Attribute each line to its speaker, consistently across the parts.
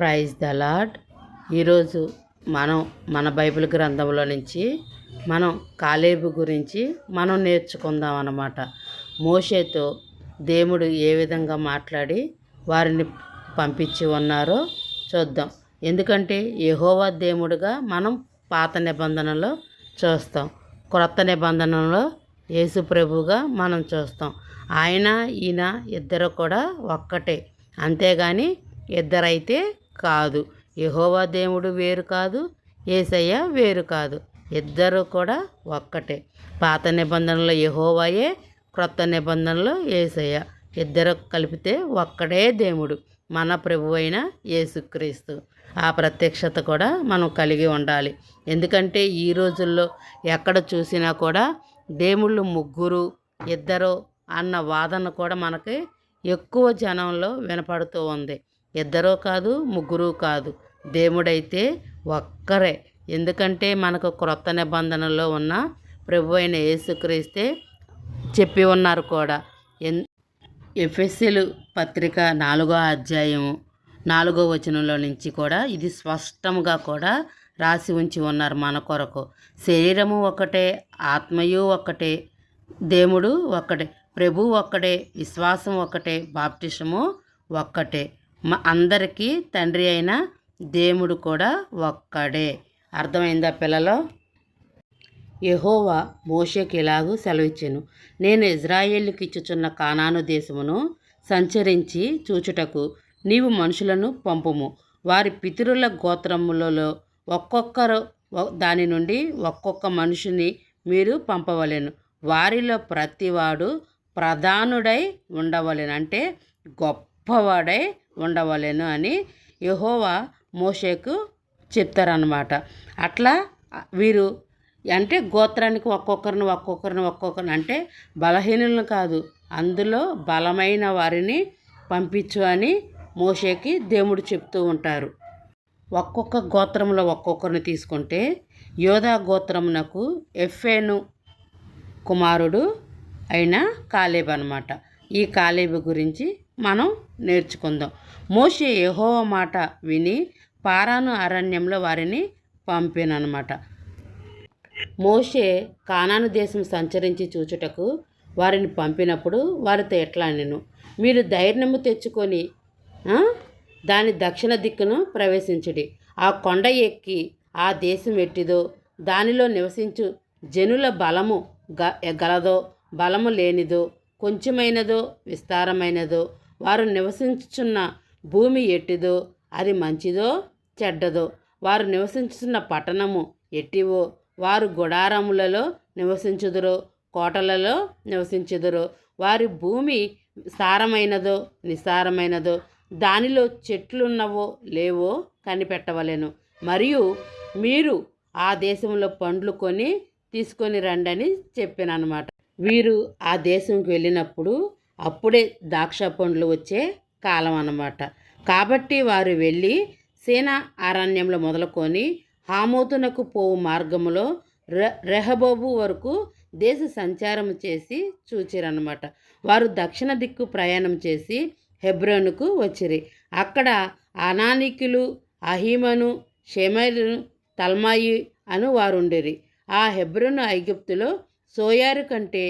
Speaker 1: Praise the lord ఈరోజు మనం మన బైబిల్ గ్రంథంలో నుంచి మనం కాలేబు గురించి మనం నేర్చుకుందాం అన్నమాట. మోషేతో దేవుడు ఏ విధంగా మాట్లాడి వారిని పంపించి ఉన్నారో చూద్దాం. ఎందుకంటే యహోవా దేవుడుగా మనం పాత నిబంధనలో చూస్తాం. క్రొత్త నిబంధనలో యేసు ప్రభుగా మనం చూస్తాం. ఆయన ఈయన ఇద్దరు కూడా ఒక్కటే. అంతేగాని ఇద్దరైతే కాదు. యహోవా దేవుడు వేరు కాదు ఏసయ్య వేరు కాదు. ఇద్దరు కూడా ఒక్కటే. పాత నిబంధనలో యహోవాయే క్రొత్త నిబంధనలో ఏసయ్య. ఇద్దరు కలిపితే ఒక్కడే దేవుడు మన ప్రభు అయిన యేసుక్రీస్తు. ఆ ప్రత్యక్షత కూడా మనం కలిగి ఉండాలి. ఎందుకంటే ఈ రోజుల్లో ఎక్కడ చూసినా కూడా దేవుళ్ళు ముగ్గురు ఇద్దరు అన్న వాదన కూడా మనకి ఎక్కువ జనంలో వినపడుతూ ఉంది. ఇద్దరూ కాదు ముగ్గురు కాదు. దేవుడైతే ఒక్కరే. ఎందుకంటే మనకు క్రొత్త నిబంధనలో ఉన్న ప్రభు అయిన యేసుక్రీస్తే చెప్పి ఉన్నారు కూడా. ఎన్ ఎఫ్ఎస్సీలు పత్రిక నాలుగో అధ్యాయము నాలుగో వచనంలో నుంచి కూడా ఇది స్పష్టంగా కూడా రాసి ఉంచి ఉన్నారు మన కొరకు. శరీరము ఒకటే ఆత్మయు ఒకటే దేవుడు ఒక్కటే ప్రభు ఒక్కడే విశ్వాసం ఒకటే బాప్టిషము ఒక్కటే. మా అందరికీ తండ్రి అయిన దేవుడు కూడా ఒక్కడే. అర్థమైందా పిల్లలు? యహోవా మోషేకి ఇలాగూ సెలవిచ్చెను. నేను ఇజ్రాయేలుకి ఇచ్చుచున్న కానాను దేశమును సంచరించి చూచుటకు నీవు మనుషులను పంపుము. వారి పితరుల గోత్రములలో ఒక్కొక్కరు దాని నుండి ఒక్కొక్క మనుషుని మీరు పంపవలెను. వారిలో ప్రతివాడు ప్రధానుడై ఉండవలెను. అంటే గొప్పవాడై ఉండవలెను అని యహోవా మోషేకు చెప్తారనమాట అట్లా వీరు అంటే గోత్రానికి ఒక్కొక్కరిని ఒక్కొక్కరిని ఒక్కొక్కరిని అంటే బలహీనులను కాదు అందులో బలమైన వారిని పంపించు అని మోషేకి దేవుడు చెప్తూ ఉంటారు. ఒక్కొక్క గోత్రంలో ఒక్కొక్కరిని తీసుకుంటే యోధా గోత్రమునకు ఎఫ్ఏను కుమారుడు అయిన కాలేబ్ అనమాట ఈ కాలేబు గురించి మనం నేర్చుకుందాం. మోషే యహో మాట విని పారాను అరణ్యంలో వారిని పంపిననమాట. మోషే కానాను దేశం సంచరించి చూచుటకు వారిని పంపినప్పుడు వారితో ఎట్లా నేను మీరు ధైర్యము తెచ్చుకొని దాని దక్షిణ దిక్కును ప్రవేశించుడి. ఆ కొండ ఎక్కి ఆ దేశం ఎట్టిదో దానిలో నివసించు జనుల బలము గ గలదో బలము లేనిదో కొంచెమైనదో విస్తారమైనదో వారు నివసించుచున్న భూమి ఎట్టిదో అది మంచిదో చెడ్డదో. వారు నివసించుతున్న పట్టణము ఎట్టివో వారు గుడారములలో నివసించుదురో కోటలలో నివసించుదురో. వారి భూమి సారమైనదో నిసారమైనదో దానిలో చెట్లున్నవో లేవో కనిపెట్టవలెను. మరియు మీరు ఆ దేశంలో పండ్లు కొని తీసుకొని రండని చెప్పాను అనమాట వీరు ఆ దేశంకి వెళ్ళినప్పుడు అప్పుడే ద్రాక్ష పండ్లు వచ్చే కాలం అన్నమాట. కాబట్టి వారు వెళ్ళి సేనా అరణ్యంలో మొదలుకొని హామోతునకు పోవు మార్గంలో రె రెహబోబు వరకు దేశ సంచారం చేసి చూచిరన్నమాట. వారు దక్షిణ దిక్కు ప్రయాణం చేసి హెబ్రోనుకు వచ్చిరి. అక్కడ అనానికులు అహీమను షెమరును తల్మాయి అను వారుండిరి. ఆ హెబ్రోను ఐగుప్తులో సోయారు కంటే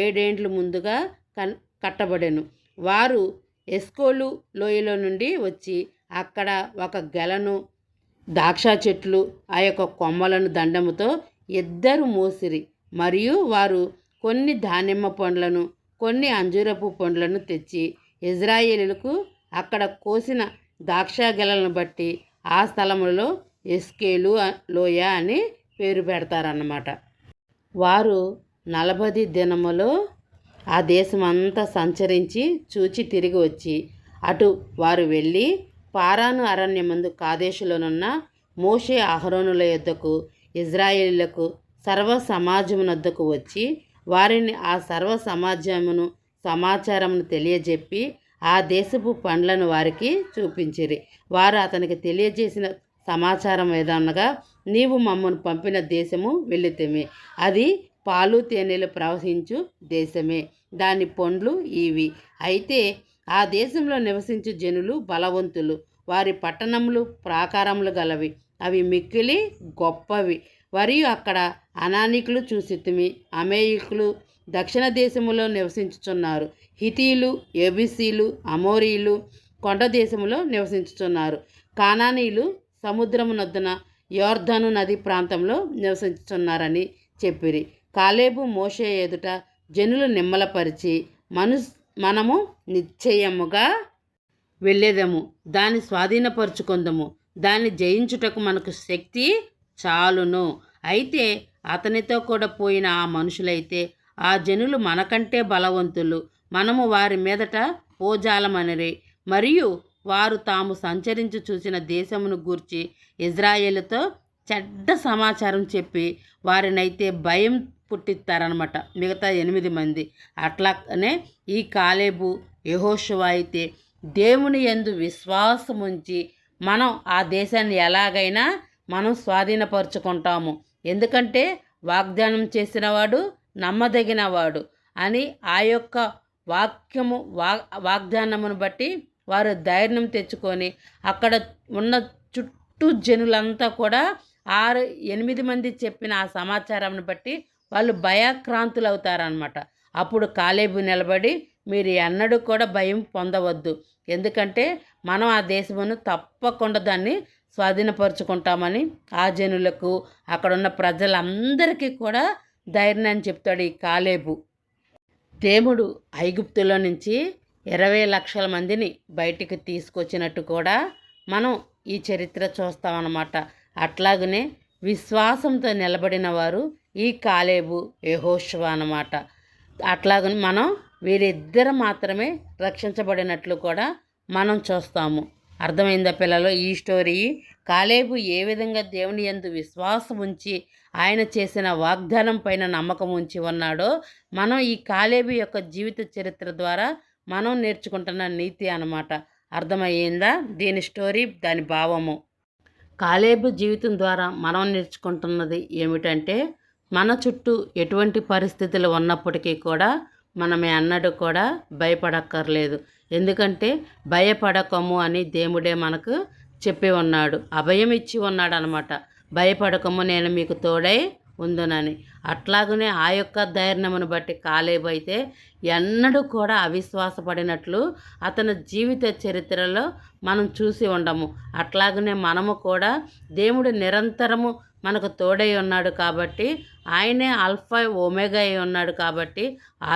Speaker 1: ఏడేండ్లు ముందుగా కన్ కట్టబడెను. వారు ఎస్కోలు లోయలో నుండి వచ్చి అక్కడ ఒక గెలను ద్రాక్ష చెట్లు ఆ యొక్క కొమ్మలను దండముతో ఇద్దరు మోసిరి. మరియు వారు కొన్ని దానిమ్మ పండ్లను కొన్ని అంజూరపు పండ్లను తెచ్చి ఇజ్రాయేలులకు అక్కడ కోసిన ద్రాక్ష గెలను బట్టి ఆ స్థలములో ఎస్కేలు లోయ అని పేరు పెడతారన్నమాట. వారు నలభై దినములో ఆ దేశం అంతా సంచరించి చూచి తిరిగి వచ్చి అటు వారు వెళ్ళి పారాను అరణ్యమందు కాదేశులోనున్న మోషే అహరోనుల యొద్దకు ఇజ్రాయేలులకు సర్వ సమాజమునొద్దకు వచ్చి వారిని ఆ సర్వ సమాజమును సమాచారమును తెలియజెప్పి ఆ దేశపు పండ్లను వారికి చూపించిరి. వారు అతనికి తెలియజేసిన సమాచారం ఏదనగా నీవు మమ్మను పంపిన దేశము వెళ్ళితేమి. అది పాలు తేనెలు ప్రవహించు దేశమే. దాని పండ్లు ఇవి. అయితే ఆ దేశంలో నివసించు జనులు బలవంతులు. వారి పట్టణములు ప్రాకారములు గలవి. అవి మిక్కిలి గొప్పవి. మరియు అక్కడ అనానికులు చూసితిమి. అమేయికులు దక్షిణ దేశములో నివసించుచున్నారు. హితీలు ఎబిసీలు అమోరీలు కొండ దేశములో నివసించుచున్నారు. కానానీలు సముద్రమునొద్దున యోర్ధను నది ప్రాంతంలో నివసించుచున్నారని చెప్పిరి. కాలేబు మోషే ఎదుట జనులు నిమ్మలపరిచి మను మనము నిశ్చయముగా వెళ్ళేదము. దాన్ని స్వాధీనపరుచుకుందము. దాన్ని జయించుటకు మనకు శక్తి చాలును. అయితే అతనితో కూడా పోయిన ఆ మనుషులైతే ఆ జనులు మనకంటే బలవంతులు. మనము వారి మీదట పోజాలమనిరి. మరియు వారు తాము సంచరించి చూసిన దేశమును గూర్చి ఇజ్రాయేలుతో చెడ్డ సమాచారం చెప్పి వారినైతే భయం పుట్టిస్తారనమాట మిగతా ఎనిమిది మంది. అట్లానే ఈ కాలేబు యహోషువ అయితే దేవుని ఎందు విశ్వాసం ఉంచి మనం ఆ దేశాన్ని ఎలాగైనా మనం స్వాధీనపరుచుకుంటాము. ఎందుకంటే వాగ్దానం చేసినవాడు నమ్మదగినవాడు అని ఆ యొక్క వాక్యము వా వాగ్దానమును బట్టి వారు ధైర్యం తెచ్చుకొని అక్కడ ఉన్న చుట్టూ జనులంతా కూడా ఆరు ఎనిమిది మంది చెప్పిన ఆ సమాచారాన్ని బట్టి వాళ్ళు భయాక్రాంతులు అవుతారనమాట అప్పుడు కాలేబు నిలబడి మీరు ఎన్నడూ కూడా భయం పొందవద్దు. ఎందుకంటే మనం ఆ దేశమును తప్పకుండా దాన్ని స్వాధీనపరుచుకుంటామని ఆ జనులకు అక్కడున్న ప్రజలందరికీ కూడా ధైర్యాన్ని చెప్తాడు ఈ కాలేబు. దేవుడు ఐగుప్తులో నుంచి ఇరవై లక్షల మందిని బయటికి తీసుకొచ్చినట్టు కూడా మనం ఈ చరిత్ర చూస్తామన్నమాట. అట్లాగనే విశ్వాసంతో నిలబడిన వారు ఈ కాలేబు యహోశవ అన్నమాట. అట్లాగని మనం వీరిద్దరు మాత్రమే రక్షించబడినట్లు కూడా మనం చూస్తాము. అర్థమైందా పిల్లలు? ఈ స్టోరీ కాలేబు ఏ విధంగా దేవుని ఎందు విశ్వాసం ఉంచి ఆయన చేసిన వాగ్దానం పైన నమ్మకం ఉంచి ఉన్నాడో మనం ఈ కాలేబు యొక్క జీవిత చరిత్ర ద్వారా మనం నేర్చుకుంటున్న నీతి అన్నమాట. అర్థమయ్యిందా? దీని స్టోరీ దాని భావము. కాలేబు జీవితం ద్వారా మనం నేర్చుకుంటున్నది ఏమిటంటే మన చుట్టూ ఎటువంటి పరిస్థితులు ఉన్నప్పటికీ కూడా మనమే అన్నడు కూడా భయపడక్కర్లేదు. ఎందుకంటే భయపడకము అని దేవుడే మనకు చెప్పి ఉన్నాడు. అభయం ఇచ్చి ఉన్నాడు అనమాట భయపడకము నేను మీకు తోడై ఉందోనని. అట్లాగనే ఆ యొక్క ధైర్యమును బట్టి కాలేబు అయితే ఎన్నడూ కూడా అవిశ్వాసపడినట్లు అతని జీవిత చరిత్రలో మనం చూసి ఉండము. అట్లాగనే మనము కూడా దేవుడు నిరంతరము మనకు తోడై ఉన్నాడు కాబట్టి ఆయనే అల్ఫా ఒమేగా అయి ఉన్నాడు కాబట్టి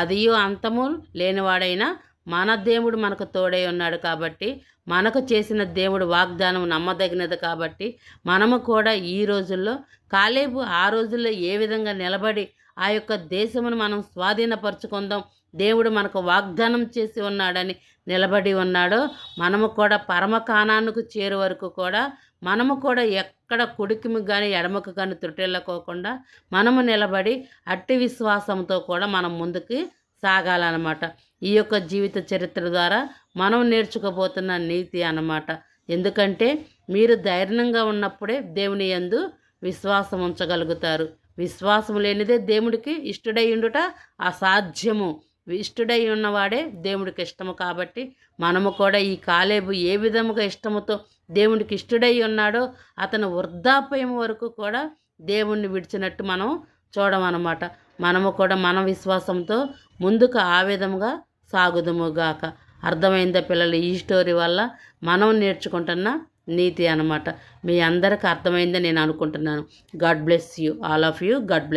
Speaker 1: ఆదియు అంతము లేనివాడైనా మన దేవుడు మనకు తోడై ఉన్నాడు కాబట్టి మనకు చేసిన దేవుడు వాగ్దానం నమ్మదగినది కాబట్టి మనము కూడా ఈ రోజుల్లో కాలేబు ఆ రోజుల్లో ఏ విధంగా నిలబడి ఆ యొక్క దేశమును మనం స్వాధీనపరుచుకుందాం దేవుడు మనకు వాగ్దానం చేసి ఉన్నాడని నిలబడి ఉన్నాడో మనము కూడా పరమకానానికి చేరు వరకు కూడా మనము కూడా ఎక్కడ కుడికిమి కానీ ఎడమకు కానీ త్రుటిల్లకోకుండా మనము నిలబడి అట్టి విశ్వాసంతో కూడా మనం ముందుకు సాగాలన్నమాట. ఈ యొక్క జీవిత చరిత్ర ద్వారా మనం నేర్చుకోబోతున్న నీతి అన్నమాట. ఎందుకంటే మీరు ధైర్యంగా ఉన్నప్పుడే దేవుని యందు విశ్వాసం ఉంచగలుగుతారు. విశ్వాసం లేనిదే దేవుడికి ఇష్టడై ఉండుట అసాధ్యము. ఇష్టడై ఉన్నవాడే దేవుడికి ఇష్టము కాబట్టి మనము కూడా ఈ కాలేబు ఏ విధముగా ఇష్టముతో దేవుడికి ఇష్టడై ఉన్నాడో అతను వృద్ధాప్యం వరకు కూడా దేవుణ్ణి విడిచినట్టు మనం చూడమన్నమాట. మనము కూడా మన విశ్వాసంతో ముందుకు ఆ విధముగా సాగుదుముగాక. అర్థమైందా పిల్లలు? ఈ స్టోరీ వల్ల మనం నేర్చుకుంటున్న నీతి అనమాట మీ అందరికి అర్థమైందని నేను అనుకుంటున్నాను. God bless you. All of you. God bless